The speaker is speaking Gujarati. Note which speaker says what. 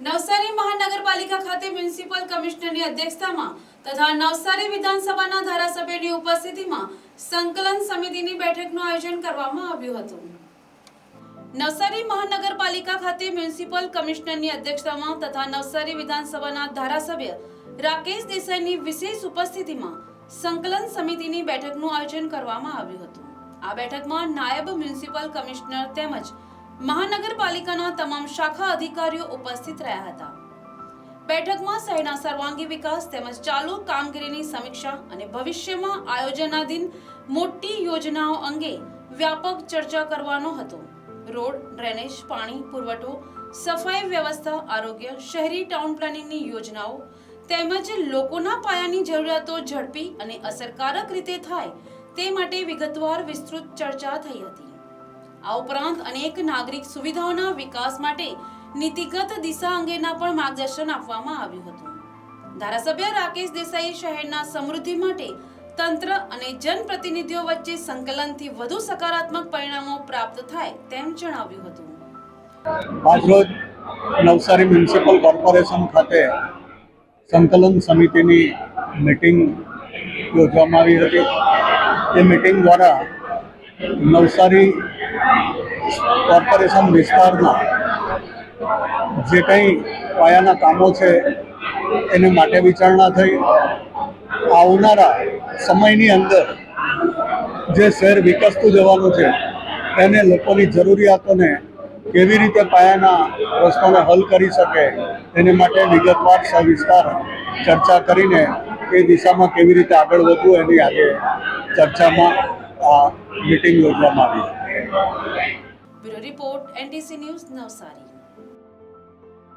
Speaker 1: નવસારી મહાનગરપાલિકા ખાતે મ્યુનિસિપલ કમિશનરની અધ્યક્ષતામાં તથા નવસારી વિધાનસભાના ધારાસભ્યની ઉપસ્થિતિમાં સંકલન સમિતિની બેઠકનું આયોજન કરવામાં આવ્યું હતું. નવસારી મહાનગરપાલિકા ખાતે મ્યુનિસિપલ કમિશનરની અધ્યક્ષતામાં તથા નવસારી વિધાનસભાના ધારાસભ્ય રાકેશ દેસાઈની વિશેષ ઉપસ્થિતિમાં સંકલન સમિતિની બેઠકનું આયોજન કરવામાં આવ્યું હતું. આ બેઠકમાં નાયબ મ્યુનિસિપલ કમિશનર તેમજ મહાનગરપાલિકાના તમામ શાખા અધિકારીઓ ઉપસ્થિત રહ્યા હતા. બેઠકમાં શહેરના સર્વાંગી વિકાસ તેમજ ચાલુ કામગીરીની સમીક્ષા અને ભવિષ્યમાં આયોજનાધીન મોટી યોજનાઓ અંગે વ્યાપક ચર્ચા કરવાનો હતો. રોડ, ડ્રેનેજ, પાણી, પુરવઠો, સફાઈ વ્યવસ્થા, આરોગ્ય, શહેરી ટાઉન પ્લાનિંગની યોજનાઓ તેમજ લોકોના પાયાની જરૂરિયાતો ઝડપી અને અસરકારક રીતે થાય તે માટે વિગતવાર વિસ્તૃત ચર્ચા થઈ હતી. આ ઉપરાંત અનેક નાગરિક સુવિધાઓના વિકાસ માટે નીતિગત દિશા અંગેના પણ માર્ગદર્શન આપવામાં આવ્યું હતું. ધારાસભ્ય રાકેશ દેસાઈએ શહેરના સમૃદ્ધિ માટે તંત્ર અને જનપ્રતિનિધિઓ વચ્ચે સંકલનથી વધુ સકારાત્મક પરિણામો પ્રાપ્ત થાય તેમ જણાવ્યું હતું.
Speaker 2: આજરોજ નવસારી મ્યુનિસિપલ કોર્પોરેશન ખાતે સંકલન સમિતિની મિટિંગ યોજવામાં આવી હતી. એ મિટિંગ દ્વારા નવસારી કોર્પોરેશન વિસ્તારના જે કંઈ પાયાના કામો છે, એને માટે વિચારણા થઈ. આવનારા સમયની અંદર જે શહેર વિકસતું જવાનું છે તેને લોકોની જરૂરિયાતોને કેવી રીતે પાયાના પ્રશ્નોને હલ કરી શકે, એને માટે વિગતવાર સવિસ્તાર ચર્ચા કરીને એ દિશામાં કેવી રીતે આગળ વધવું, એની આજે ચર્ચામાં આ મિટિંગ યોજવામાં આવી
Speaker 1: bureau report NTC news Navsari.